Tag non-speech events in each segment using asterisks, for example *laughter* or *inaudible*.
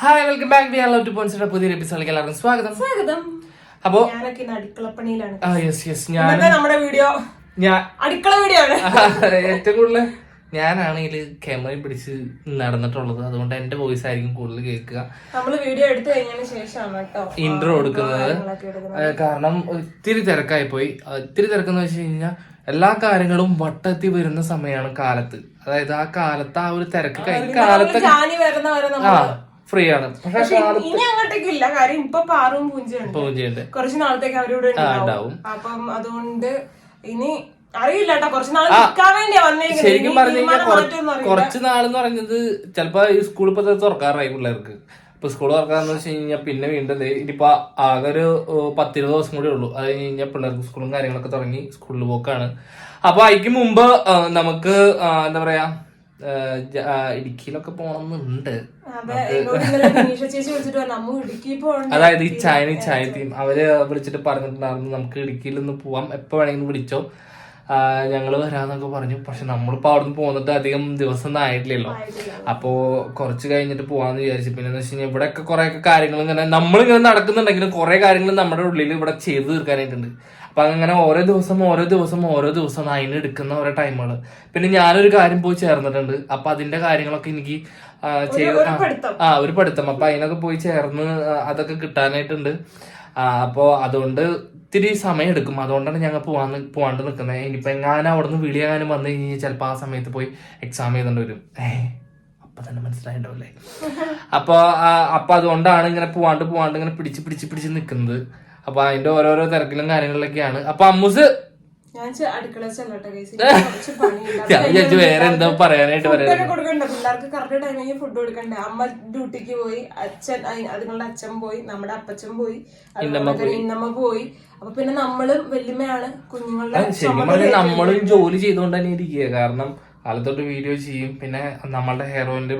Hi welcome back we are love to പോയിന്റ്സിന്റെ പുതിയ എപ്പിസോഡിലേക്ക് എല്ലാവർക്കും സ്വാഗതം. സ്വാഗതം. അപ്പോ ഞാനൊക്കെ ഇന്ന് അടുക്കളപ്പണിയിലാണ്. ആ യെസ് യെസ് ഞാൻ ഇന്നത്തെ നമ്മുടെ വീഡിയോ ഞാൻ അടുക്കള വീഡിയോ ആണ്. ഏറ്റവും കൂടുതൽ ഞാനാണെങ്കിൽ ക്യാമറയും പിടിച്ച് നടന്നിട്ടുള്ളത്. അതുകൊണ്ട് എന്റെ വോയിസ് ആയിരിക്കും കൂടുതൽ കേൾക്കുക. നമ്മൾ വീഡിയോ എടുത്തു കഴിഞ്ഞതിന് ശേഷമാണ് കേട്ടോ. ഇൻട്രോ കൊടുക്കുന്നത്. കാരണം ഒത്തിരി തിരക്കായി പോയി ഒത്തിരി തിരക്കെന്ന് വെച്ച് കഴിഞ്ഞാൽ എല്ലാ കാര്യങ്ങളും വട്ടത്തി വരുന്ന സമയമാണ് കാലത്ത്. അതായത് ആ കാലത്ത് ആ ഒരു തിരക്ക് കഴിഞ്ഞ കാലത്ത് വരുന്ന വരെ ആ നമ്മൾ ഫ്രീ ആണ് പക്ഷെ ഇനി അങ്ങോട്ടേക്ക് ഇല്ല. കാര്യം ഇപ്പൊ പാറും പൂഞ്ചയുണ്ട്. കുറച്ച് നാളത്തേക്ക് അവരിവിടെ ഉണ്ടാവും. ഉണ്ടാവും. അപ്പം അതുകൊണ്ട് ഇനി അറിയില്ല ശരിക്കും പറഞ്ഞു കഴിഞ്ഞാൽ കുറച്ച് നാളെന്ന് പറയുന്നത് ചിലപ്പോ ഈ സ്കൂൾ ഇപ്പൊ തുറക്കാറായി പിള്ളേർക്ക്. ഇപ്പൊ സ്കൂൾ തുറക്കാന്ന് വെച്ച് കഴിഞ്ഞാൽ പിന്നെ വീണ്ടും ഇനിയിപ്പോ ആകെ ഒരു പത്തിരുപത് ദിവസം കൂടി ഉള്ളൂ. അത് കഴിഞ്ഞ് കഴിഞ്ഞാൽ പിള്ളേർക്ക് സ്കൂളും കാര്യങ്ങളൊക്കെ തുടങ്ങി സ്കൂളിൽ പോക്കാണ്. അപ്പൊ അതിക്ക് മുമ്പ് നമുക്ക് എന്താ പറയാ ഇടുക്കിയിലൊക്കെ പോണമെന്നുണ്ട് അതായത് ഈ ചായ ചായ തീം. അവർ വിളിച്ചിട്ട് പറഞ്ഞിട്ടുണ്ടായിരുന്നു നമുക്ക് ഇടുക്കിയിൽ ഒന്ന് പോവാം. എപ്പോ വേണമെങ്കിലും വിളിച്ചോ. ആ, ഞങ്ങൾ വരാന്നൊക്കെ പറഞ്ഞു. പക്ഷെ നമ്മളിപ്പോ അവിടെ നിന്ന് പോന്നിട്ട് അധികം ദിവസം ഒന്നും ആയിട്ടില്ലല്ലോ അപ്പോ കുറച്ച് കഴിഞ്ഞിട്ട് പോവാന്ന് വിചാരിച്ചു. പിന്നെ എന്ന് വെച്ച് കഴിഞ്ഞാൽ ഇവിടെയൊക്കെ കുറെ ഒക്കെ കാര്യങ്ങൾ ഇങ്ങനെ നമ്മളിങ്ങനെ നടക്കുന്നുണ്ടെങ്കിലും കുറെ കാര്യങ്ങൾ നമ്മുടെ ഉള്ളിൽ ഇവിടെ ചെയ്തു തീർക്കാനായിട്ടുണ്ട്. അപ്പൊ അങ്ങനെ ഓരോ ദിവസം ഓരോ ദിവസം ഓരോ ദിവസം അതിന് എടുക്കുന്ന ഓരോ ടൈമുകൾ പിന്നെ ഞാനൊരു കാര്യം പോയി ചേർന്നിട്ടുണ്ട്. അപ്പൊ അതിന്റെ കാര്യങ്ങളൊക്കെ എനിക്ക് ചെയ്ത് ആ ഒരു പഠിത്തം. അപ്പൊ അതിനൊക്കെ പോയി ചേർന്ന് അതൊക്കെ കിട്ടാനായിട്ടുണ്ട്. അപ്പോ അതുകൊണ്ട് ഇത്തിരി സമയം എടുക്കും. അതുകൊണ്ടാണ് ഞങ്ങൾ പോവാൻ പോവാണ്ട് നിൽക്കുന്നത്. ഇനിയിപ്പോ എങ്ങാനും അവിടെ നിന്ന് വിളിയാനും വന്നു കഴിഞ്ഞാൽ ചിലപ്പോൾ ആ സമയത്ത് പോയി എക്സാം എഴുതേണ്ടി വരും. അപ്പൊ തന്നെ മനസ്സിലായിട്ടുണ്ടാവില്ലേ അപ്പൊ അപ്പൊ അതുകൊണ്ടാണ് ഇങ്ങനെ പോവാണ്ട് പോവാണ്ട് ഇങ്ങനെ പിടിച്ച് പിടിച്ച് പിടിച്ച് നിൽക്കുന്നത് അപ്പൊ അതിന്റെ ഓരോരോ തിരക്കിലും കാര്യങ്ങളിലൊക്കെയാണ്. അപ്പൊ അമ്മൂസ് ഞാൻ *laughs* വേറെ എന്താ പറയാനായിട്ട് കൊടുക്കണ്ടേ? പിള്ളേർക്ക് കറക്റ്റ് ടൈമിൽ ഫുഡ് കൊടുക്കണ്ടേ? അമ്മ ഡ്യൂട്ടിക്ക് പോയി. അച്ഛൻ അതുങ്ങളുടെ അച്ഛൻ പോയി. നമ്മുടെ അപ്പച്ചൻ പോയി. ഇന്നമ്മ പോയി. അപ്പൊ പിന്നെ നമ്മളും വല്യമ്മയാണ് കുഞ്ഞുങ്ങളുടെ നമ്മളും ജോലി ചെയ്തുകൊണ്ട് തന്നെ ഇരിക്കുക. കാരണം കാലത്തോട്ട് വീഡിയോ ചെയ്യും പിന്നെ നമ്മളുടെ ഹെയറോയിന്റെ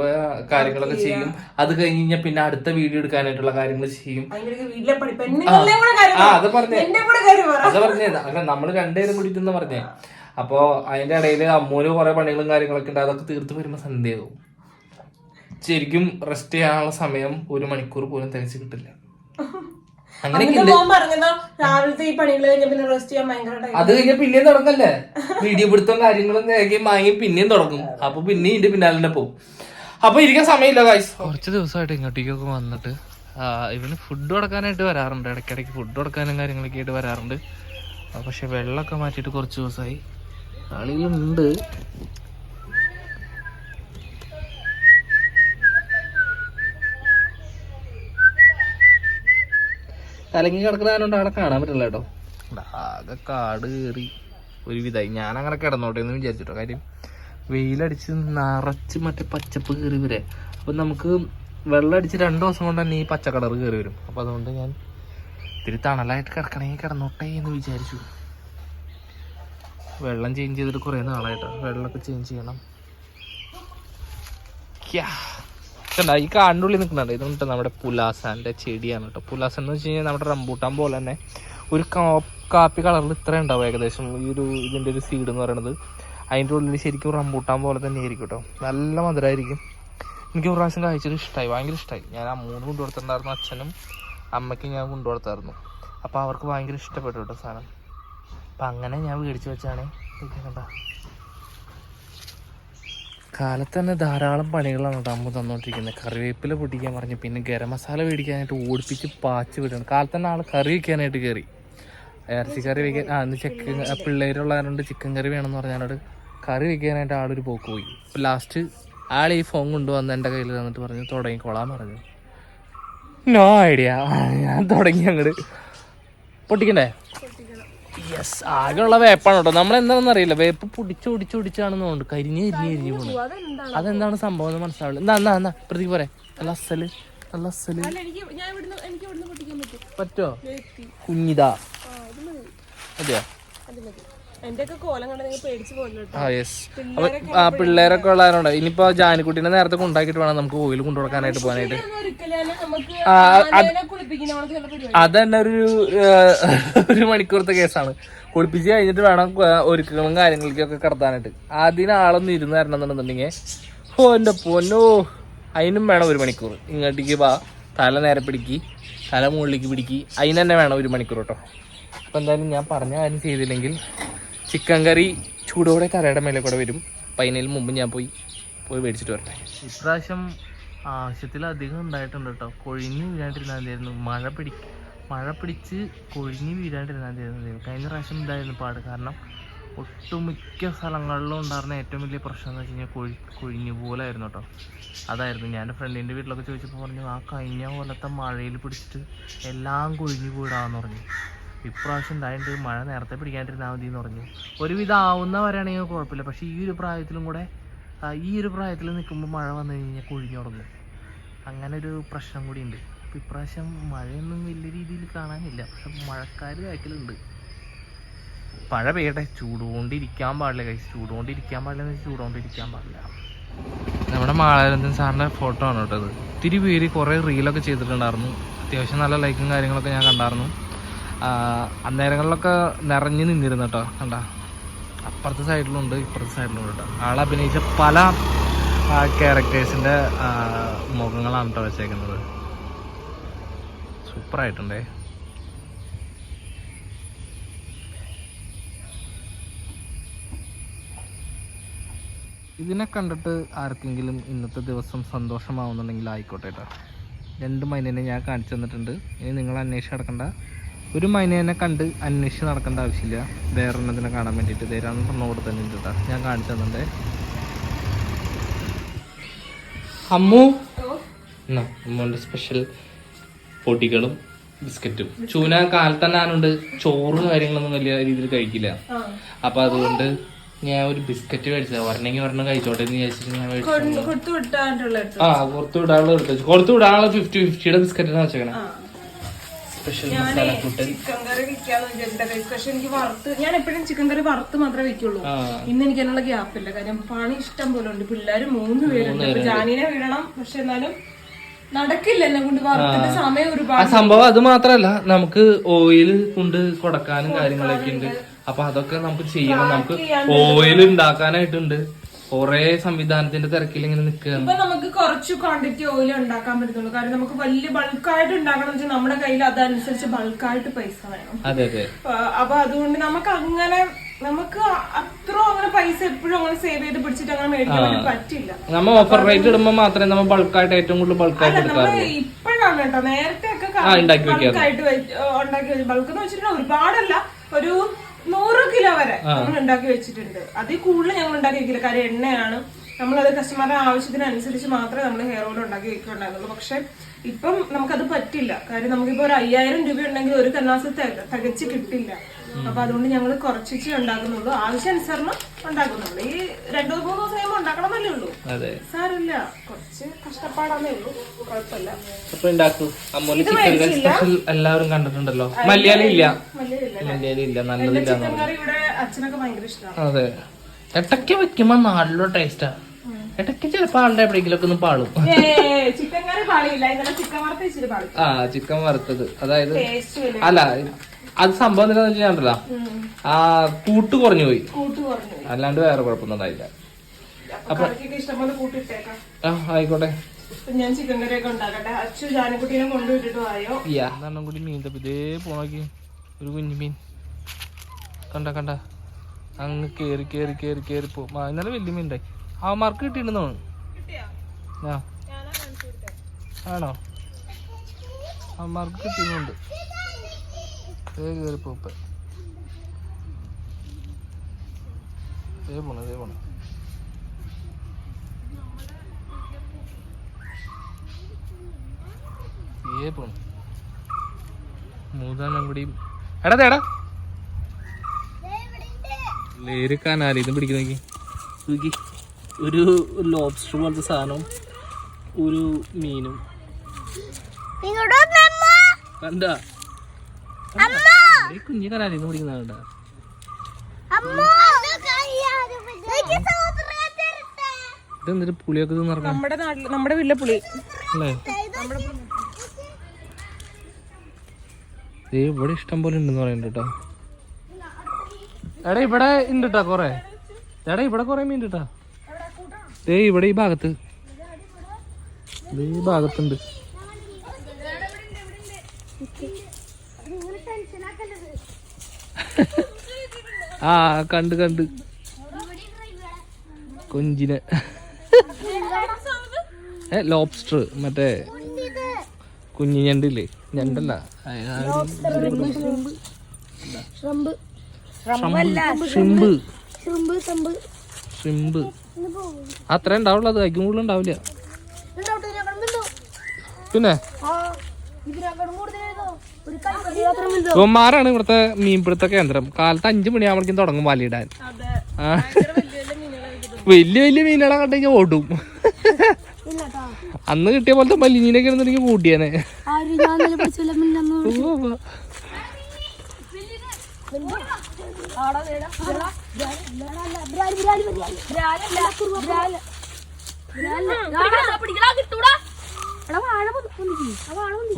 കാര്യങ്ങളൊക്കെ ചെയ്യും. അത് കഴിഞ്ഞ് കഴിഞ്ഞാൽ പിന്നെ അടുത്ത വീഡിയോ എടുക്കാനായിട്ടുള്ള കാര്യങ്ങൾ ചെയ്യും. ആ. അത് പറഞ്ഞേ. അത് പറഞ്ഞേ. അല്ല നമ്മൾ രണ്ടുപേരും കൂടിയിട്ടെന്ന് പറഞ്ഞേ. അപ്പൊ അതിന്റെ ഇടയിൽ അമ്മൂന് കുറെ പണികളും കാര്യങ്ങളൊക്കെ ഉണ്ട്. അതൊക്കെ തീർത്ത് വരുമ്പോ സന്ധ്യയാവും. ശരിക്കും റെസ്റ്റ് ചെയ്യാനുള്ള സമയം ഒരു മണിക്കൂർ പോലും തികച്ചു കിട്ടില്ല അങ്ങനെയൊക്കെ എന്നിട്ട് മോൻ പറഞ്ഞതോ രാവിലത്തെ ഈ പണികൾ കഴിഞ്ഞ പിന്നെ റെസ്റ്റ് ചെയ്യാൻ ഭയങ്കര അത് കഴിഞ്ഞ പിന്നെയും തുടങ്ങല്ലേ? വീഡിയോ പിടുത്തം കാര്യങ്ങളും വാങ്ങി വാങ്ങിയും പിന്നെയും തുടങ്ങും. അപ്പൊ പിന്നെ ഇതിന്റെ പിന്നാലെ തന്നെ പോകും അപ്പൊ ഇരിക്കാൻ സമയമില്ല കാശ് കുറച്ച് ദിവസമായിട്ട് ഇങ്ങോട്ടേക്കൊക്കെ വന്നിട്ട് ഇവന് ഫുഡ് കൊടുക്കാനായിട്ട് വരാറുണ്ട്. ഇടയ്ക്കിടയ്ക്ക് ഫുഡ് കൊടുക്കാനും കാര്യങ്ങളൊക്കെ ആയിട്ട് വരാറുണ്ട്. പക്ഷെ വെള്ളമൊക്കെ മാറ്റിയിട്ട് കുറച്ച് ദിവസമായി. ആളുകളുണ്ട്. കലങ്ങി കിടക്കുന്നതുകൊണ്ട് അവിടെ കാണാൻ പറ്റില്ല കേട്ടോ. ആകെ കാട് കയറി ഒരുവിധമായി ഞാൻ അങ്ങനെ കിടന്നോട്ടെ എന്ന് വിചാരിച്ചിട്ടോ. കാര്യം വെയിലടിച്ച് നിറച്ച് മറ്റേ പച്ചപ്പ് കയറി വരെ. അപ്പം നമുക്ക് വെള്ളം അടിച്ച് രണ്ട് ദിവസം കൊണ്ട് തന്നെ ഈ പച്ച കളർ കയറി വരും. അപ്പം അതുകൊണ്ട് ഞാൻ ഇത്തിരി തണലായിട്ട് കിടക്കണമെങ്കിൽ കിടന്നോട്ടെ എന്ന് വിചാരിച്ചു. വെള്ളം ചേഞ്ച് ചെയ്തിട്ട് കുറേ നാളായിട്ടോ. വെള്ളമൊക്കെ ചേഞ്ച് ചെയ്യണം. ക്യാ. കണ്ടോ, ഈ കാടിനുള്ളിൽ നിൽക്കുന്നുണ്ട്. ഇത് കേട്ടോ നമ്മുടെ പുലാസാന്റെ ചെടിയാണ് കേട്ടോ പുലാസൻ എന്ന് വെച്ച് കഴിഞ്ഞാൽ നമ്മുടെ റംബൂട്ടാൻ പോലെ തന്നെ ഒരു കാപ്പി കളറിൽ ഇത്ര ഉണ്ടാവും ഏകദേശം. ഈ ഒരു ഇതിന്റെ ഒരു സീഡ് എന്ന് പറയുന്നത് അതിന്റെ ഉള്ളിൽ ശരിക്കും റംബൂട്ടാൻ പോലെ തന്നെ ആയിരിക്കും കേട്ടോ നല്ല മധുരമായിരിക്കും എനിക്ക് പ്രാവശ്യം കഴിച്ചിട്ട് ഇഷ്ടമായി ഭയങ്കര ഇഷ്ടമായി ഞാൻ അമ്മൂന്ന് കൊണ്ടുകൊടുത്തിട്ടുണ്ടായിരുന്നു അച്ഛനും അമ്മയ്ക്കും ഞാൻ കൊണ്ടുകൊടുത്തായിരുന്നു അപ്പോൾ അവർക്ക് ഭയങ്കര ഇഷ്ടപ്പെട്ടു കേട്ടോ സാധനം. അപ്പം അങ്ങനെ ഞാൻ മേടിച്ച് വെച്ചാണ്. കണ്ട? കാലത്ത് തന്നെ ധാരാളം പണികളാണ് കേട്ടോ അമ്മ തന്നോണ്ടിരിക്കുന്നത് കറിവേപ്പില പൊട്ടിക്കാൻ പറഞ്ഞു പിന്നെ ഗരം മസാല മേടിക്കാനായിട്ട് ഓടിപ്പിച്ച് പാച്ച് വിടണം. കാലത്ത് തന്നെ ആൾ കറി വെക്കാനായിട്ട് കയറി ഇറച്ചി കറി വെക്കാൻ ആ ചിക്കൻ പിള്ളേരുള്ളതുകൊണ്ട് ചിക്കൻ കറി വേണമെന്ന് പറഞ്ഞാലോട് കറി വെക്കാനായിട്ട് ആളൊരു പോക്ക് പോയി. ഇപ്പം ലാസ്റ്റ് ആൾ ഈ ഫോൺ കൊണ്ടുവന്ന് എന്റെ കയ്യിൽ തന്നിട്ട് പറഞ്ഞു തുടങ്ങിക്കോളാൻ പറഞ്ഞു. No idea. ഞാൻ തുടങ്ങി അങ്ങോട്ട് പൊട്ടിക്കണ്ടേ? യെസ് ആകെയുള്ള വേപ്പാണ് കേട്ടോ നമ്മൾ എന്താണെന്ന് അറിയില്ല. വേപ്പ് പൊടിച്ച് പൊടിച്ചാണെന്ന് തോന്നുന്നു കരിഞ്ഞ് കരിഞ്ഞ് കരിഞ്ഞ് പോകുന്നു അതെന്താണ്? സംഭവം എന്ന് മനസ്സിലാവില്ല. എന്നാ എന്നാ എന്നാ പ്രതി പോരെ. നല്ല അസൽ നല്ല അസൽ. പറ്റും. കുഞ്ഞിതാ. അതെയോ ആ അപ്പൊ പിള്ളേരൊക്കെ ഉള്ളവരുണ്ട്. ഇനിയിപ്പോ ജാനിക്കുട്ടീനെ നേരത്തെ കൊണ്ടാക്കിയിട്ട് വേണം നമുക്ക് ഓയിൽ കൊണ്ടുകൊടുക്കാനായിട്ട് പോകാനായിട്ട്. അതന്നെ ഒരു ഒരു മണിക്കൂറത്തെ കേസാണ്. കുളിപ്പിച്ച് കഴിഞ്ഞിട്ട് വേണം ഒരുക്കങ്ങളും കാര്യങ്ങളിലേക്കൊക്കെ കടത്താനായിട്ട്. ആദ്യം ആളൊന്നും ഇരുന്ന് തരണം എന്നുണ്ടെന്നുണ്ടെങ്കിൽ ഓ എന്റെ പൊന്നോ അതിനും വേണം ഒരു മണിക്കൂർ. ഇങ്ങോട്ടേക്ക് വാ. തല നേരെ പിടിക്കി. തല മുകളിലേക്ക് പിടിക്കി. അതിന് തന്നെ വേണം ഒരു മണിക്കൂർ കേട്ടോ. അപ്പോൾ എന്തായാലും ഞാൻ പറഞ്ഞ കാര്യം ചെയ്തില്ലെങ്കിൽ ചിക്കൻ കറി ചൂടോടെ കറിയുടെ മേലെ കൂടെ വരും. അതിനു മുമ്പ് ഞാൻ പോയി പോയി മേടിച്ചിട്ട് വരട്ടെ. ഇപ്രാവശ്യം ആവശ്യത്തിലധികം ഉണ്ടായിട്ടുണ്ട് കേട്ടോ. കൊഴിഞ്ഞ് വീഴാണ്ടിരുന്നാൽ മതിയായിരുന്നു. മഴ പിടി മഴ പിടിച്ച് കൊഴിഞ്ഞ് വീഴാണ്ടിരുന്നാൽ മതിയായിരുന്നു. കഴിഞ്ഞ പ്രാവശ്യം ഇതായിരുന്നു പാട്. കാരണം ഒട്ടുമിക്ക സ്ഥലങ്ങളിലും ഉണ്ടായിരുന്ന ഏറ്റവും വലിയ പ്രശ്നം എന്ന് വെച്ച് കഴിഞ്ഞാൽ കൊഴി കൊഴിഞ്ഞു പോലായിരുന്നു കേട്ടോ. അതായിരുന്നു. ഞാൻ ഫ്രണ്ടിന്റെ വീട്ടിലൊക്കെ ചോദിച്ചപ്പോൾ പറഞ്ഞു ആ കഴിഞ്ഞ പോലത്തെ മഴയിൽ പിടിച്ചിട്ട് എല്ലാം കൊഴിഞ്ഞു പോയിടാന്ന് പറഞ്ഞു. ഇപ്രാവശ്യം ഉണ്ടായിട്ട് മഴ നേരത്തെ പിടിക്കാണ്ടിരുന്നാൽ മതി എന്ന് പറഞ്ഞു. ഒരുവിധം ആവുന്നവരാണെങ്കിൽ കുഴപ്പമില്ല. പക്ഷേ ഈ ഒരു പ്രായത്തിലും കൂടെ ഈ ഒരു പ്രായത്തിൽ നിൽക്കുമ്പോൾ മഴ വന്നു കഴിഞ്ഞാൽ കുഴിഞ്ഞു തുടങ്ങും. അങ്ങനെ ഒരു പ്രശ്നം കൂടിയുണ്ട് അപ്പോൾ ഇപ്രാവശ്യം മഴയൊന്നും വലിയ രീതിയിൽ കാണാനില്ല. പക്ഷെ മഴക്കാർ കാര്യത്തിലുണ്ട് മഴ പെയ്യട്ടെ. ചൂടുകൊണ്ടിരിക്കാൻ പാടില്ല കഴിച്ച് ചൂടുകൊണ്ടിരിക്കാൻ പാടില്ല എന്ന് വെച്ചാൽ ചൂടുകൊണ്ടിരിക്കാൻ പാടില്ല. നമ്മുടെ മാളാരന്തൻ സാറിന്റെ ഫോട്ടോ ആണ് കേട്ടത് ഒത്തിരി പേര് കുറേ റീലൊക്കെ ചെയ്തിട്ടുണ്ടായിരുന്നു. അത്യാവശ്യം നല്ല ലൈക്കും കാര്യങ്ങളൊക്കെ ഞാൻ കണ്ടായിരുന്നു. അന്നേരങ്ങളിലൊക്കെ നിറഞ്ഞു നിന്നിരുന്നു കേട്ടോ കണ്ട. അപ്പുറത്തെ സൈഡിലുണ്ട് ഇപ്പുറത്തെ സൈഡിലുണ്ട് കേട്ടോ ആൾ അഭിനയിച്ച പല ക്യാരക്ടേഴ്സിന്റെ മുഖങ്ങളാണ് കേട്ടോ വെച്ചേക്കുന്നത്. സൂപ്പറായിട്ടുണ്ടേ ഇതിനെ കണ്ടിട്ട് ആർക്കെങ്കിലും ഇന്നത്തെ ദിവസം സന്തോഷമാവുന്നുണ്ടെങ്കിൽ ആയിക്കോട്ടെ കേട്ടോ രണ്ട് അതിനെ ഞാൻ കാണിച്ചു തന്നിട്ടുണ്ട്. ഇനി നിങ്ങൾ അന്വേഷിച്ച് നടക്കണ്ട. ഒരു മൈനേനെ കണ്ട് അന്വേഷിച്ച് നടക്കേണ്ട ആവശ്യമില്ല. വേറൊരെണ്ണത്തിനെ കാണാൻ വേണ്ടിയിട്ട്. ഇതേ രണ്ടെണ്ണം കൂടെ തന്നെ ഉണ്ട് ഞാൻ കാണിച്ചു തന്നിട്ടുണ്ട് അമ്മു. എന്നാ അമ്മുവിന്റെ സ്പെഷ്യൽ പൊടികളും ബിസ്ക്കറ്റും. ചൂന കാലത്തന്നെ ആനുണ്ട് ചോറ് കാര്യങ്ങളൊന്നും വലിയ രീതിയിൽ കഴിക്കില്ല. അപ്പൊ അതുകൊണ്ട് ഞാൻ ഒരു ബിസ്ക്കറ്റ് മേടിച്ചത്. ഒരെണ്ണെങ്കിൽ വരണം കഴിച്ചോട്ടെ എന്ന് വിചാരിച്ചിട്ട് ഞാൻ മേടിച്ചു കൊണ്ട് കൊടുത്തു ആ പുറത്തു വിടാനുള്ള എടുത്തു പുറത്തു വിടാനുള്ള ഫിഫ്റ്റി ഫിഫ്റ്റിയുടെ ബിസ്ക്കറ്റാണ് വെച്ചേക്കണേ. സ്പെഷ്യൽ മസാല കൂട്ട് ചിക്കൻ കറി വെക്കാന്ന് വിചാരിച്ചിട്ട് പക്ഷെ എനിക്ക് വറുത്ത് ഞാൻ എപ്പോഴും ചിക്കൻ കറി വറുത്ത് മാത്രമേ വെക്കുള്ളൂ ഇന്ന് എനിക്ക് അതിനുള്ള ഗ്യാപ്പില്ല കാര്യം പണി ഇഷ്ടം പോലെ ഉണ്ട്. പിള്ളേര് മൂന്ന് പേരുണ്ട്. ജാനിനെ വിടണം. പക്ഷെ എന്നാലും നടക്കില്ല എന്നെ കൊണ്ട് വറുത്തിട്ട് സമയം ആ ഒരുപാട് സംഭവം അത് മാത്രല്ല നമുക്ക് ഓയിൽ കൊണ്ട് കൊടുക്കാനും കാര്യങ്ങളൊക്കെ ഉണ്ട്. അപ്പൊ അതൊക്കെ നമുക്ക് ചെയ്യണം. നമുക്ക് ഓയിൽ ഉണ്ടാക്കാനായിട്ടുണ്ട്. കൊറേ സംവിധാനത്തിന്റെ തിരക്കിൽ ഇങ്ങനെ നിൽക്കുക ഇപ്പൊ നമുക്ക് കുറച്ച് ക്വാണ്ടിറ്റി ഓയിൽ ഉണ്ടാക്കാൻ പറ്റത്തുള്ളൂ. കാരണം നമുക്ക് വലിയ ബൾക്കായിട്ട് ഉണ്ടാക്കണം വെച്ചാൽ നമ്മുടെ കയ്യിൽ അതനുസരിച്ച് ബൾക്കായിട്ട് പൈസ വേണം. അതെ അതെ. അപ്പൊ അതുകൊണ്ട് നമുക്ക് അങ്ങനെ നമുക്ക് അത്ര അങ്ങനെ പൈസ എപ്പോഴും അങ്ങനെ സേവ് ചെയ്ത് പിടിച്ചിട്ട് അങ്ങനെ മേടിക്കാൻ പറ്റില്ല. നമ്മ ഓഫർ റേറ്റ് ഇടുമ്പോ മാത്രമേ നമ്മൾ ബൾക്കായിട്ട് ഏറ്റവും കൂടുതൽ ബൾക്കായിട്ട് എടുക്കാറുള്ളൂ. ഇപ്പോഴാണ് കേട്ടോ. നേരത്തെ ഒക്കെ ബൾക്കായിട്ട് ഉണ്ടാക്കി ബൾക്ക് എന്ന് വെച്ചിട്ടുണ്ടെങ്കിൽ ഒരുപാടല്ല. ഒരു നൂറ് കിലോ വരെ നമ്മൾ ഉണ്ടാക്കി വെച്ചിട്ടുണ്ട്. അതിൽ കൂടുതൽ ഞങ്ങൾ ഉണ്ടാക്കി വെക്കില്ല. കാര്യം എണ്ണയാണ്. നമ്മളത് കസ്റ്റമറുടെ ആവശ്യത്തിനനുസരിച്ച് മാത്രമേ നമ്മൾ ഹെയർ ഓയിൽ ഉണ്ടാക്കി വെക്കുന്നുണ്ടായിരുന്നുള്ളൂ. പക്ഷെ ഇപ്പം നമുക്കത് പറ്റില്ല. കാര്യം നമുക്കിപ്പോ ഒരു അയ്യായിരം രൂപ ഉണ്ടെങ്കിൽ ഒരു കന്നാസ് തികച്ച് കിട്ടില്ല. അപ്പൊ അതുകൊണ്ട് ഞങ്ങൾ കുറച്ചിച്ച് ഉണ്ടാക്കുന്നുള്ളൂ. ആവശ്യാനുസരണം ഉണ്ടാക്കുന്നുള്ളൂ. ഈ രണ്ടോ മൂന്ന് ദിവസം കഴിയുമ്പോൾ ഉണ്ടാക്കണമെന്നല്ലേ ഉള്ളൂ. അതെ. സാരമില്ല. കുറച്ച് കഷ്ടപ്പാടാന്നേ ഉള്ളൂ. കുഴപ്പമില്ല. അപ്പൊ ഉണ്ടാക്കൂ. അമ്മൂൽ ചിക്കൻ സ്പെഷ്യൽ എല്ലാവരും കണ്ടിട്ടുണ്ടല്ലോ. മലയാളി ഇല്ല. വലിയ ഇല്ല മലയാളി ഇല്ല. നല്ലതില്ല കറി ഇവിടെ അച്ഛനൊക്കെ ഭയങ്കര ഇഷ്ടമാണ് അതെ. ഇടയ്ക്ക് വെക്കുമ്പോ നല്ല ടേസ്റ്റാ ഇടയ്ക്ക് ചിലപ്പോ ആളുടെ എവിടെയെങ്കിലും ഒന്ന് പാളും. ചിക്കൻ കറി പാളിയില്ല. ഇന്നലെ ചിക്കൻ ആ ചിക്കൻ വറുത്തത്. അതായത് അല്ല അത് സംഭവം എന്താണെന്ന് ഞാൻ ഉം. ആ കൂട്ട് കുറഞ്ഞു പോയി. അല്ലാണ്ട് വേറെ കുഴപ്പമൊന്നും ഉണ്ടായില്ല അപ്പൊ ആ ആയിക്കോട്ടെ. ഞാൻ ചിക്കൻ കറിയൊക്കെ ഉണ്ടാക്കട്ടെ. അച്ഛൻ ജാനക്കുട്ടീനെ കൊണ്ടുവിട്ടിട്ട് കൂടി മീൻ തപ്പി? ഇതേ പോണോക്കി ഒരു കുഞ്ഞു മീൻ. കണ്ട കണ്ട. അങ്ങ് കേറി കേറി കേറി കേറി പോ ഇന്നലെ വലിയ മീൻ ഉണ്ടായി. അവന്മാർക്ക് മാർക്ക് ആ. ആണോ? അവന്മാർക്ക് മാർക്ക് ദേ കേറി പോപ്പ ദേ പോണ ദേ പോണ. ഏ പോണു. മൂന്നെണ്ണം കൂടിയും എടാ തേടാ ലേരിക്കാനാരി? ഇത് പിടിക്കുന്ന നോക്കി. നോക്കി. ഒരു ലോബ്സ്റ്റർ പോലത്തെ സാധനവും ഒരു മീനും. കണ്ട? കുഞ്ഞു ഇതെന്തൊരു പുളിയൊക്കെ നമ്മുടെ നാട്ടിൽ നമ്മുടെ വീട്ടിലെ പുളി. അല്ലേ? ദേ ഇവിടെ ഇഷ്ടം പോലെ ഉണ്ടെന്ന് പറയുന്നുണ്ട് കേട്ടോ. എടാ ഇവിടെ ഉണ്ട് കേട്ടോ കൊറേ. എടാ ഇവിടെ കൊറേ മീൻ കേട്ടാ ദേ ഇവിടെ ഈ ഭാഗത്ത്. ഈ ഭാഗത്തുണ്ട്. ആ കണ്ട് കണ്ട്. കൊഞ്ചിനെ. ഏ ലോബ്സ്റ്റർ മറ്റേ കുഞ്ഞി ഞണ്ടില്ലേ? ഞണ്ടല്ല. ഷ്രമ്പ് ഷ്രമ്പ് ഷ്രമ്പ് അത്ര ഉണ്ടാവുള്ളൂ അത് കഴിക്കും കൂടുതൽ ഉണ്ടാവില്ല? പിന്നെ? ഇവന്മാരാണ് ഇവിടുത്തെ മീൻപിടുത്ത കേന്ദ്രം. കാലത്ത് അഞ്ചു മണിയാവുമ്പോഴേക്കും തുടങ്ങും വലയിടാൻ. വലിയ വലിയ മീനുകളെ കണ്ടു ഓടും. അന്ന് കിട്ടിയ പോലത്തെ മലിനീനൊക്കെ ഇരുന്നെങ്കിൽ കൂട്ടിയാനെ ആര്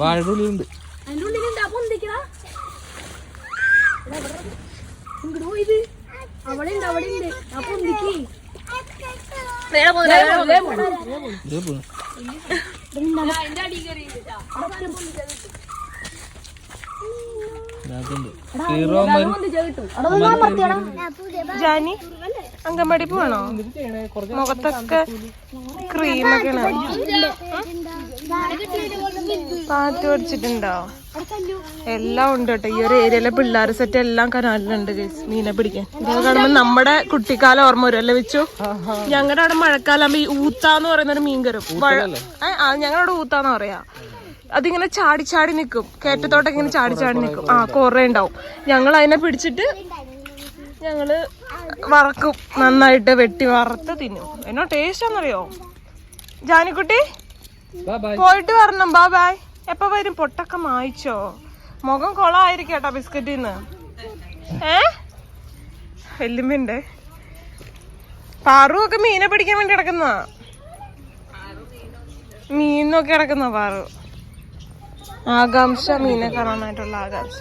വാഴ ഉള്ളിലുണ്ട് അതിന്റെ ഉള്ളിലുണ്ട് ആ പൊന്തിക്കടാ ഇങ്ങോട്ട് പോയത് അവിടെ ഉണ്ട് അവിടെ ഉണ്ട് ആ പൊന്തിക്ക് നേരെ പോ നേരെ പോ നേരെ പോ ഇത് പോ. ഇതിനകത്തുണ്ട്. കീറുവന്മാര് ജാനി അങ്കൻവാടി പോവാണോ? മുഖത്തൊക്കെ ക്രീമൊക്കെ പാറ്റ് പഠിച്ചിട്ടുണ്ടോ? എല്ലാം ഉണ്ട് കേട്ടോ. ഈ ഒരു ഏരിയയിലെ പിള്ളേർ സെറ്റ് എല്ലാം കനാലിലുണ്ട്. മീനെ പിടിക്കാൻ. ഇതൊക്കെ കാണുമ്പോ നമ്മുടെ കുട്ടിക്കാലം ഓർമ്മ വരും അല്ലേ വെച്ചു? ഞങ്ങളുടെ അവിടെ മഴക്കാലാകുമ്പോ ഈ ഊത്താന്ന് പറയുന്ന ഒരു മീൻ കരും ഞങ്ങളുടെ ഊത്താന്ന് പറയാ. അതിങ്ങനെ ചാടി ചാടി നിൽക്കും കയറ്റത്തോട്ടൊക്കെ ഇങ്ങനെ ചാടി ചാടി നിൽക്കും ആ കൊറേ ഉണ്ടാവും. ഞങ്ങൾ അതിനെ പിടിച്ചിട്ട് ഞങ്ങൾ വറക്കും. നന്നായിട്ട് വെട്ടി വറുത്ത് തിന്നും. എന്നോ ടേസ്റ്റ് ആണെന്നറിയോ? ജാനിക്കുട്ടി. പോയിട്ട് വരണം. ബാ ബായ് എപ്പ വരും? പൊട്ടൊക്കെ മായിച്ചോ? മുഖം കൊളായിരിക്കും കേട്ടോ ബിസ്ക്കറ്റിന്ന്. ഏ? എല്ലുമ്പിണ്ട്. പാറു ഒക്കെ മീനെ പിടിക്കാൻ വേണ്ടി കിടക്കുന്ന മീൻ നോക്കി കിടക്കുന്ന പാറു. ആകാംക്ഷ മീനെ കാണാനായിട്ടുള്ള ആകാംക്ഷ.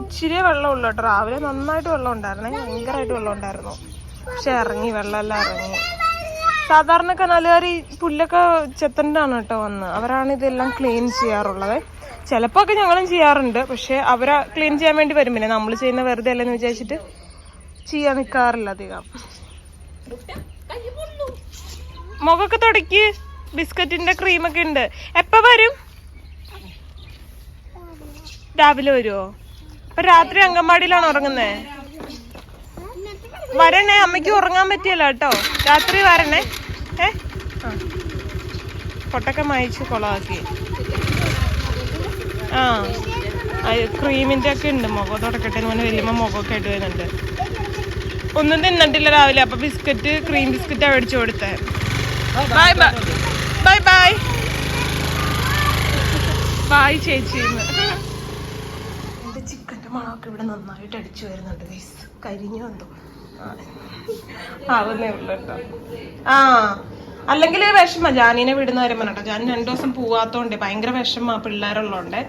ഇച്ചിരി വെള്ളം. ഉള്ളു കേട്ടോ. രാവിലെ നന്നായിട്ട് വെള്ളം ഉണ്ടായിരുന്നേ. ഭയങ്കരമായിട്ട് വെള്ളം ഉണ്ടായിരുന്നു. പക്ഷെ ഇറങ്ങി വെള്ളമെല്ലാം ഇറങ്ങി. സാധാരണ കനാലുകാർ ഈ പുല്ലൊക്കെ ചെത്തണ്ടാണ് കേട്ടോ വന്ന്. അവരാണ് ഇതെല്ലാം ക്ലീൻ ചെയ്യാറുള്ളത്. ചിലപ്പോ ഒക്കെ ഞങ്ങളും ചെയ്യാറുണ്ട്. പക്ഷെ അവരെ ക്ലീൻ ചെയ്യാൻ വേണ്ടി വരും. പിന്നെ നമ്മൾ ചെയ്യുന്ന വെറുതെ അല്ലെന്ന് വിചാരിച്ചിട്ട് ചെയ്യാൻ നിൽക്കാറില്ല അധികം. മുഖമൊക്കെ തുടക്കി. ബിസ്ക്കറ്റിന്റെ ക്രീം ഒക്കെ ഉണ്ട്. എപ്പ വരും? രാവിലെ വരുമോ അപ്പൊ രാത്രി അങ്കൻവാടിയിലാണ് ഉറങ്ങുന്നേ? വരണേ അമ്മയ്ക്ക് ഉറങ്ങാൻ പറ്റിയല്ല കേട്ടോ. രാത്രി വരണേ. ഏ? ആ. പൊട്ടൊക്കെ മായിച്ച് കൊളാക്കി ആ. ക്രീമിന്റെ ഒക്കെ ഉണ്ട്. മുഖം തുടക്കട്ടെ പറഞ്ഞാൽ വലിയമ്മ മുഖമൊക്കെ ആയിട്ട് വരുന്നുണ്ട്. ഒന്നും തിന്നിട്ടില്ല രാവിലെ. അപ്പൊ ബിസ്ക്കറ്റ് ക്രീം ബിസ്ക്കറ്റ് മേടിച്ചു കൊടുത്തേ. ബൈ ബൈ ബൈ ബൈ ചേച്ചി എന്റെ ചിക്കന്റെ മണമൊക്കെ ഇവിടെ നന്നായിട്ട് അടിച്ചു വരുന്നുണ്ട് കരിഞ്ഞു എന്തോ. ആവുന്നേ ഉള്ളു കേട്ടോ. ആ അല്ലെങ്കിൽ വിഷമ. ജാനിനെ വിടുന്ന കാര്യം പറഞ്ഞോ ജാനി രണ്ടു ദിവസം പോവാത്തോണ്ട് ഭയങ്കര വിഷമ പിള്ളേരുള്ളോണ്ട്.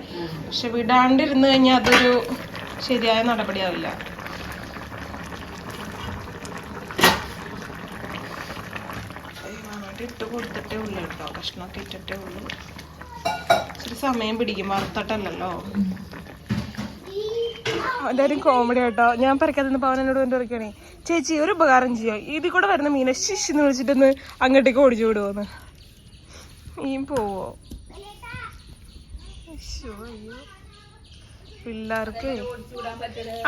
പക്ഷെ വിടാണ്ടിരുന്നു കഴിഞ്ഞാൽ അതൊരു ശരിയായ നടപടിയാവില്ല. ഇട്ട് കൊടുത്തിട്ടേ ഉള്ളു കേട്ടോ. കഷ്ണമൊക്കെ ഇട്ടിട്ടേ ഉള്ളൂ. ഇച്ചിരി സമയം പിടിക്കും വറുത്തട്ടല്ലോ എല്ലാവരും കോമഡി കേട്ടോ ഞാൻ പറിക്കാതെ പവൻ എന്നോട് കൊണ്ട് ചേച്ചി ഒരു ഉപകാരം ചെയ്യോ? ഇതിൽ കൂടെ വരുന്ന മീനെ ശിശ് എന്ന് വിളിച്ചിട്ടൊന്ന് അങ്ങോട്ടേക്ക് ഓടിച്ചു വിടുവോന്ന്. മീൻ പോവോ. പിള്ളേർക്ക്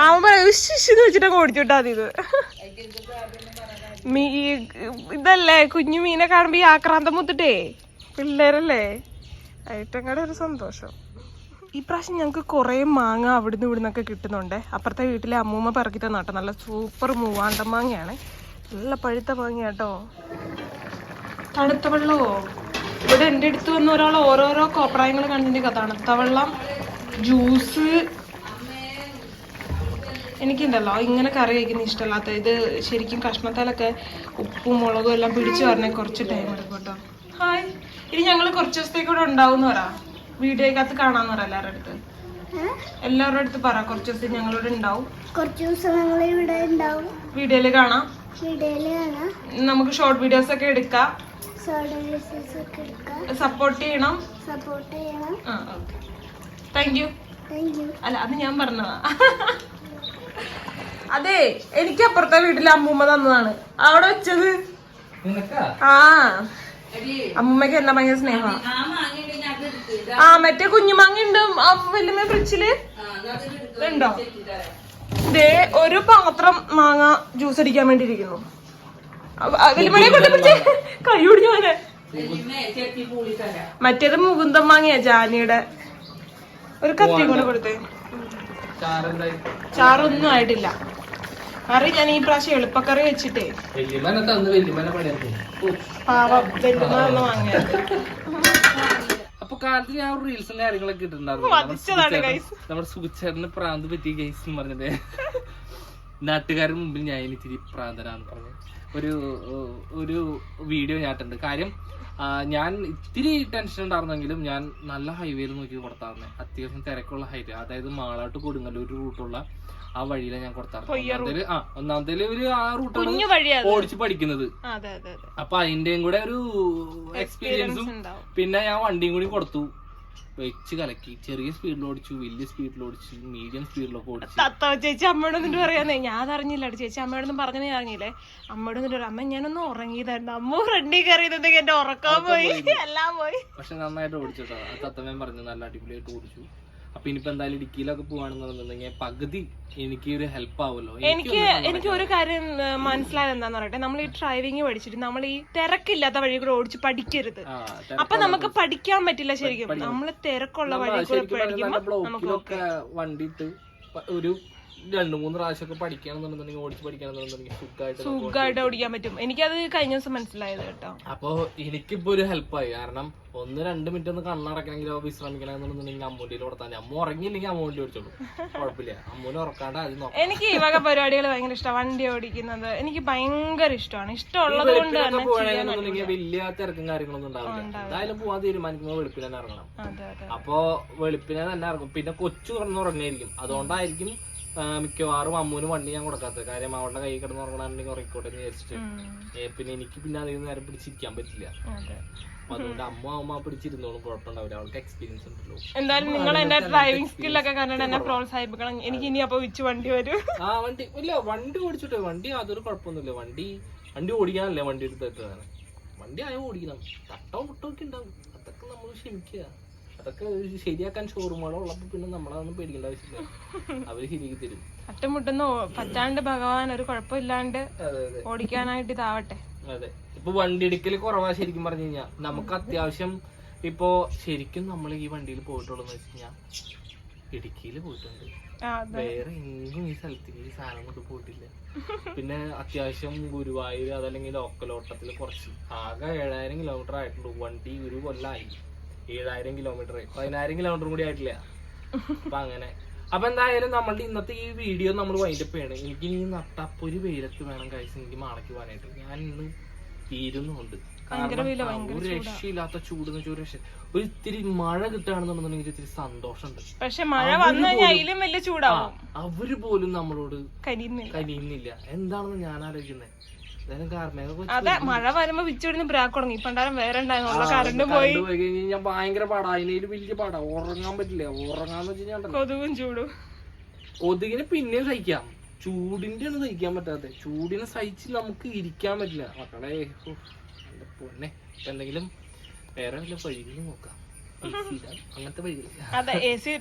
അവൻ പറയൂ എന്ന് വെച്ചിട്ടൊക്കെ ഓടിച്ചു വിട്ടാ ഇത് മീ ഇതല്ലേ കുഞ്ഞു മീനെ കാണുമ്പോ ഈ ആക്രാന്തം മുത്തിട്ടേ പിള്ളേരല്ലേ? ഏറ്റവും ഒരു സന്തോഷം. ഈ പ്രാവശ്യം ഞങ്ങൾക്ക് കുറേ മാങ്ങ അവിടുന്ന് ഇവിടുന്നൊക്കെ കിട്ടുന്നുണ്ട്. അപ്പുറത്തെ വീട്ടിലെ അമ്മൂമ്മ പറക്കി തന്നാട്ടോ നല്ല സൂപ്പർ മൂവാണ്ട മാങ്ങയാണ്. നല്ല പഴുത്ത മാങ്ങ കേട്ടോ തണുത്ത വെള്ളമോ ഇവിടെ എന്റെ അടുത്ത് വന്ന ഒരാൾ ഓരോരോ കോപ്രായങ്ങൾ കണ്ടിട്ട് തണുത്ത വെള്ളം ജ്യൂസ് എനിക്കുണ്ടല്ലോ ഇങ്ങനെ കറി കഴിക്കുന്ന ഇഷ്ടമല്ലാത്ത. ഇത് ശരിക്കും കഷ്ണത്താലൊക്കെ ഉപ്പും മുളകും എല്ലാം പിടിച്ചു പറഞ്ഞാൽ കുറച്ച് ടൈം എടുക്കും കേട്ടോ. ഹായ് ഇനി ഞങ്ങൾ കുറച്ച് ദിവസത്തേക്ക് ഇവിടെ ഉണ്ടാവും പറ. വീഡിയോക്കകത്ത് കാണാന്ന് പറ എല്ലാവരുടെ അടുത്ത്. എല്ലാവരുടെ അടുത്ത് പറ കുറച്ച് ദിവസം ഞങ്ങളിവിടെ ഉണ്ടാവും. കുറച്ച് ദിവസം ഞങ്ങൾ ഇവിടെ ഉണ്ടാവും. വീഡിയോയിൽ കാണാം. വീഡിയോയിൽ കാണാം. നമുക്ക് ഷോർട്ട് വീഡിയോസ് ഒക്കെ എടുക്കാം. സപ്പോർട്ട് ചെയ്യണം. സപ്പോർട്ട് ചെയ്യണം. ആ ഓക്കെ. താങ്ക് യു അല്ല അത് ഞാൻ പറഞ്ഞതാ. അതെ എനിക്ക് അപ്പുറത്തെ വീട്ടിലെ അമ്മൂമ്മ തന്നതാണ്. അവിടെ വെച്ചത്? ആ. അമ്മൂമ്മക്ക് എല്ലാം ഭയങ്കര സ്നേഹ? ആ മറ്റേ കുഞ്ഞുമാങ്ങ ഉണ്ട് വല്യമ്മ ഫ്രിഡ്ജിൽ ഉണ്ടോ ദേ ഒരു പാത്രം മാങ്ങ ജ്യൂസ് അടിക്കാൻ വേണ്ടി ഇരിക്കുന്നു കൊണ്ട് പിടിച്ചേ കൈ ഒടിഞ്ഞു പോലെ മറ്റേത് മുകുന്ദം മാങ്ങയാ ജാനിയുടെ. ഒരു കത്തി കൂടെ കൊടുത്തേ. ചാറൊന്നും ആയിട്ടില്ല. കറി ഞാൻ ഈ പ്രാവശ്യം എളുപ്പക്കറി വെച്ചിട്ടേ. പാവം വെല്ലുന്ന വാങ്ങിയത്. അപ്പൊ കാലത്ത് ഞാൻ റീൽസും കാര്യങ്ങളൊക്കെ ഇട്ടിട്ടുണ്ടായിരുന്നു. നമ്മുടെ സുഖിച്ചേട്ടന് പ്രാന്ത് പറ്റി ഗൈസ് എന്ന് പറഞ്ഞത് നാട്ടുകാരുടെ മുമ്പിൽ ഞാൻ ഇത്തിരി പ്രാന്തനാന്ന് പറഞ്ഞു. ഒരു ഒരു വീഡിയോ ഞാട്ടുണ്ട് കാര്യം ഞാൻ ഇത്തിരി ടെൻഷൻ ഉണ്ടായിരുന്നെങ്കിലും ഞാൻ നല്ല ഹൈവേയിൽ നോക്കി കൊടുത്താറുണ്ട് അത്യാവശ്യം തിരക്കുള്ള ഹൈവേ അതായത് മാളാട്ട് കൊടുങ്ങല്ലൂർ റൂട്ടുള്ള ആ വഴിയിലാണ് ഞാൻ കൊടുത്താറ് ആ ഒന്നാമത്തേൽ ഒരു ആ റൂട്ടാണ് ഓടിച്ച് പഠിക്കുന്നത്. അപ്പൊ അതിന്റെയും കൂടെ ഒരു എക്സ്പീരിയൻസും പിന്നെ ഞാൻ വണ്ടിയും കൂടി കൊടുത്തു. വെച്ച് കലക്കി. ചെറിയ സ്പീഡിൽ ഓടിച്ചു വലിയ സ്പീഡിൽ ഓടിച്ചു മീഡിയം സ്പീഡിലൊക്കെ ഓടിച്ചു. തത്ത ചേച്ചി അമ്മയോട് എന്നിട്ട് പറയാന്നേ ഞാൻ അറിഞ്ഞില്ല കേട്ടോ. ചേച്ചി അമ്മയോടൊന്നും പറഞ്ഞു ഞാൻ അറിഞ്ഞില്ലേ? അമ്മയോട് എന്നിട്ട് പറയും, അമ്മ ഞാനൊന്ന് ഉറങ്ങിയതായിരുന്നു. അമ്മ ഫ്രണ്ടിൽ കയറിയതെന്നൊക്കെ എന്റെ ഉറക്കം പോയി. എല്ലാം പോയി. പക്ഷെ നന്നായിട്ട് ഓടിച്ചോട്ടോ ആ തത്തമ്മൻ പറഞ്ഞു നല്ല അടിപൊളിയായിട്ട് ഓടിച്ചു. അപ്പൊ ഇനിയിപ്പോ എന്തായാലും ഇടുക്കിയിലൊക്കെ പോവാണെന്നുണ്ടെങ്കിൽ പകുതി എനിക്ക് ഒരു ഹെൽപ്പ് ആവുമല്ലോ എനിക്ക് എനിക്ക് ഒരു കാര്യം മനസ്സിലായത് എന്താന്ന് പറയട്ടെ? നമ്മൾ ഈ ഡ്രൈവിംഗ് പഠിച്ചിട്ട് നമ്മൾ ഈ തിരക്കില്ലാത്ത വഴി കൂടെ ഓടിച്ച് പഠിക്കരുത്. അപ്പൊ നമുക്ക് പഠിക്കാൻ പറ്റില്ല ശരിക്കും. നമ്മൾ തിരക്കുള്ള വഴി കൂടെ ശരിക്കും പറഞ്ഞാൽ നല്ല പഠിക്കുമ്പോ നമുക്ക് ബ്ലോക്കിലൊക്കെ വണ്ടി ഒരു രണ്ടു മൂന്ന് പ്രാവശ്യമൊക്കെ പഠിക്കണമെന്നുണ്ടെന്നുണ്ടെങ്കിൽ ഓടിച്ച് പഠിക്കണമെന്നുണ്ടെങ്കിൽ സുഖമായിട്ട് ഓടിക്കാൻ പറ്റും. എനിക്കത് കഴിഞ്ഞ ദിവസം മനസ്സിലായത് കേട്ടോ. അപ്പൊ എനിക്കിപ്പോ ഒരു ഹെൽപ്പായി കാരണം ഒന്ന് രണ്ട് മിനിറ്റ് ഒന്ന് കണ്ണടക്കണമെങ്കിലോ വിശ്രമിക്കണമെന്നുണ്ടെന്നുണ്ടെങ്കിൽ അമ്മൂന്റെ കൊടുത്താൽ അമ്മ ഉറങ്ങിയില്ലെങ്കിൽ അമ്മ വണ്ടി ഓടിച്ചോളൂ. കുഴപ്പമില്ല. അമ്മൂനെ ഉറക്കാണ്ട് അത് നോക്കാം എനിക്ക് ഈ വക പരിപാടികൾ ഭയങ്കര ഇഷ്ടമാണ് വണ്ടി ഓടിക്കുന്നത് എനിക്ക് ഭയങ്കര ഇഷ്ടമാണ് ഇഷ്ടമുള്ളത് കൊണ്ട് തന്നെ വലിയ തിരക്കും കാര്യങ്ങളൊന്നും ഉണ്ടാവില്ല. എന്തായാലും പോവാൻ തീരുമാനിക്കുമ്പോൾ വെളുപ്പിനെ തന്നെ ഇറങ്ങണം. അപ്പോ വെളുപ്പിനെ തന്നെ ഇറങ്ങും. പിന്നെ കൊച്ചു കിടന്ന് ഉറങ്ങിയായിരിക്കും അതുകൊണ്ടായിരിക്കും മിക്കവാറും അമ്മൂന് വണ്ടി ഞാൻ കൊടുക്കാത്തത്. കാര്യം അവളുടെ കൈ കിടന്ന് ഉറങ്ങണമെന്നുണ്ടെങ്കിൽ ഉറക്കോട്ടെ എന്ന് വിചാരിച്ചിട്ട്. പിന്നെ എനിക്ക് പിന്നെ അധികം നേരം പിടിച്ചിരിക്കാൻ പറ്റില്ല. അതുകൊണ്ട് അമ്മ അമ്മ പിടിച്ചിരുന്നോളും കുഴപ്പമുണ്ടാവില്ല. അവൾക്ക് എക്സ്പീരിയൻസ് ഉണ്ടല്ലോ. എന്തായാലും നിങ്ങൾ എന്റെ ഡ്രൈവിംഗ് സ്കില്ലൊക്കെ കണ്ടിട്ട് എന്നെ പ്രോത്സാഹിപ്പിക്കണം. എനിക്ക് ഇനി അപ്പൊ വിച്ച് വണ്ടി വരും. ആ വണ്ടി ഇല്ല വണ്ടി ഓടിച്ചിട്ട് വണ്ടി അതൊരു കുഴപ്പമൊന്നുമില്ല. വണ്ടി വണ്ടി ഓടിക്കാനല്ലേ വണ്ടി എടുത്തിട്ട് വണ്ടി ആയ ഓടിക്കണം. തട്ടോ മുട്ടോ ഒക്കെ ഉണ്ടാവും. അതൊക്കെ നമ്മൾ ക്ഷമിക്കുക. അതൊക്കെ ശരിയാക്കാൻ ഷോറൂമുകളോ ഉള്ളപ്പോ പിന്നെ നമ്മളതൊന്നും പേടിക്കേണ്ട ആവശ്യമില്ല. അവർ ശരിയാക്കി തരും. അറ്റമുട്ടുന്ന പറ്റാണ്ട് ഭഗവാൻ ഒരു കുഴപ്പമില്ലാണ്ട് ഓടിക്കാനായിട്ട് ഇതാവട്ടെ. അതെ. ഇപ്പൊ വണ്ടി എടുക്കൽ കുറവാ ശരിക്കും പറഞ്ഞു കഴിഞ്ഞാൽ നമുക്ക് അത്യാവശ്യം ഇപ്പോ ശരിക്കും നമ്മൾ ഈ വണ്ടിയിൽ പോയിട്ടുള്ളത് എന്ന് വെച്ച് കഴിഞ്ഞാൽ ഇടുക്കിയിൽ പോയിട്ടുണ്ട്. വേറെ എങ്ങും ഈ സ്ഥലത്തേക്ക് ഈ സാധനം കൊണ്ട് പോയിട്ടില്ല. പിന്നെ അത്യാവശ്യം ഗുരുവായൂർ അതല്ലെങ്കിൽ ലോക്കൽ ഓട്ടത്തിൽ കുറച്ച് ആകെ ഏഴായിരം കിലോമീറ്റർ ആയിട്ടുണ്ട്. വണ്ടി ഒരു കൊല്ലായി. ഏഴായിരം കിലോമീറ്റർ പതിനായിരം കിലോമീറ്റർ കൂടി ആയിട്ടില്ല. അപ്പൊ അങ്ങനെ. അപ്പൊ എന്തായാലും നമ്മളുടെ ഇന്നത്തെ ഈ വീഡിയോ നമ്മൾ വൈൻഡപ്പ് ചെയ്യണം. എനിക്ക് ഇനി നട്ടപ്പൊരു വെയിലത്ത് വേണം കഴിച്ച് എനിക്ക് മാളയ്ക്ക് പോകാനായിട്ട്. ഞാൻ ഇന്ന് തീരുന്നുണ്ട്. ഒരു രക്ഷയില്ലാത്ത ചൂട് എന്ന് വെച്ചാൽ രക്ഷ. ഒരു ഇത്തിരി മഴ കിട്ടുകയാണെന്നുണ്ടെങ്കിൽ ഇത്തിരി സന്തോഷമുണ്ട്. പക്ഷെ മഴ വന്നു വലിയ ചൂടാവും. അവർ പോലും നമ്മളോട് കനിയുന്നില്ല. എന്താണെന്ന് ഞാൻ ആലോചിക്കുന്നത് അതെ മഴ വരുമ്പോ വിച്ചുവിടുന്ന് ബ്രാക്ക് തുടങ്ങി പണ്ടാരം വേറെ ഉണ്ടായിരുന്നു. കറണ്ട് പോയി. ഞാൻ ഭയങ്കര പാടാ. അതിനൊരു വലിയ പാടാ. ഉറങ്ങാൻ പറ്റില്ല. ഉറങ്ങാന്ന് വെച്ച് കഴിഞ്ഞാൽ കൊതുകും ചൂടും. കൊതുകിനെ പിന്നെയും സഹിക്കാം. ചൂടിന്റെ ആണ് സഹിക്കാൻ പറ്റാത്ത ചൂടിനെ സഹിച്ച് നമുക്ക് ഇരിക്കാൻ പറ്റില്ല. മക്കളെ എന്റെ പൊന്നെ. എന്തെങ്കിലും വേറെ വല്ല വഴികൾ നോക്കാം. അങ്ങനത്തെ വഴികൾ അതെ എ സി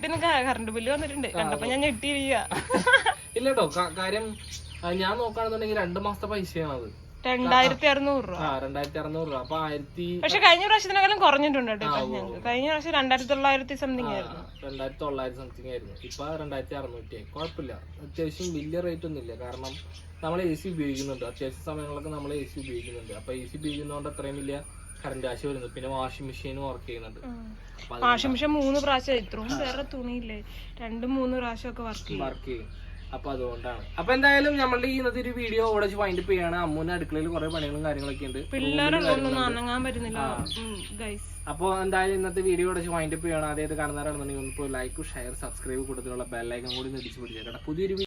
കറണ്ട് ബില്ല് വന്നിട്ടുണ്ട്. കണ്ടപ്പോ ഞാൻ ഞെട്ടിയിരിക്കുക *laughs* ഇല്ല കേട്ടോ കാര്യം ഞാൻ നോക്കുകയാണെന്നുണ്ടെങ്കിൽ രണ്ട് മാസത്തെ പൈസയാണ് അത് രണ്ടായിരത്തി അറുന്നൂറ് രൂപ. രണ്ടായിരത്തി അറുന്നൂറ് രൂപ. അപ്പൊ ആയിരത്തി പക്ഷെ കഴിഞ്ഞ പ്രാവശ്യത്തിനേക്കാളും കുറഞ്ഞിട്ടുണ്ട് കേട്ടോ കഴിഞ്ഞ പ്രാവശ്യം രണ്ടായിരത്തി തൊള്ളായിരത്തി സംതിങ് ആയിരുന്നു. രണ്ടായിരത്തി തൊള്ളായിരത്തി സംതിങ് ആയിരുന്നു. ഇപ്പൊ രണ്ടായിരത്തി അറുന്നൂറ്റി ആയി. കുഴപ്പമില്ല. അത്യാവശ്യം വലിയ റേറ്റ് ഒന്നും ഇല്ല. കാരണം നമ്മൾ എ സി ഉപയോഗിക്കുന്നുണ്ട്. അത്യാവശ്യ സമയങ്ങളൊക്കെ നമ്മൾ എ സി ഉപയോഗിക്കുന്നുണ്ട്. അപ്പൊ എ സി ഉപയോഗിക്കുന്നതുകൊണ്ട് അത്രയും വലിയ കറണ്ട് ആശ വരുന്നത് പിന്നെ വാഷിംഗ് മെഷീനും വർക്ക് ചെയ്യുന്നുണ്ട്. വാഷിംഗ് മെഷീൻ മൂന്ന് പ്രാവശ്യം. ഇത്രയും വേറെ തുണിയില്ലേ? രണ്ടും മൂന്ന് പ്രാവശ്യം ഒക്കെ വർക്ക് ചെയ്യും. വർക്ക് ചെയ്യും. അപ്പൊ അതുകൊണ്ടാണ്. അപ്പൊ എന്തായാലും നമ്മളുടെ ഈ ഇന്നത്തെ ഒരു വീഡിയോ ഓടെ വൈൻഡ് അപ്പ് ചെയ്യാണ്. അമ്മൂന്റെ അടുക്കളയിൽ കുറെ പണികളും കാര്യങ്ങളൊക്കെ ഉണ്ട്. അപ്പോൾ എന്തായാലും ഇന്നത്തെ വീഡിയോ ഓടെ വൈൻഡ് അപ്പ് ചെയ്യണം. അതായത് കാണുന്നവരാണെന്നുണ്ടെങ്കിൽ ഒന്ന് ലൈക്ക് ഷെയർ സബ്സ്ക്രൈബ് കൊടുത്തിട്ടുള്ള ബെല്ലൈക്കൻ കൂടി ഒന്ന് ഇടിച്ചു പിടിച്ചേക്കാം. പുതിയൊരു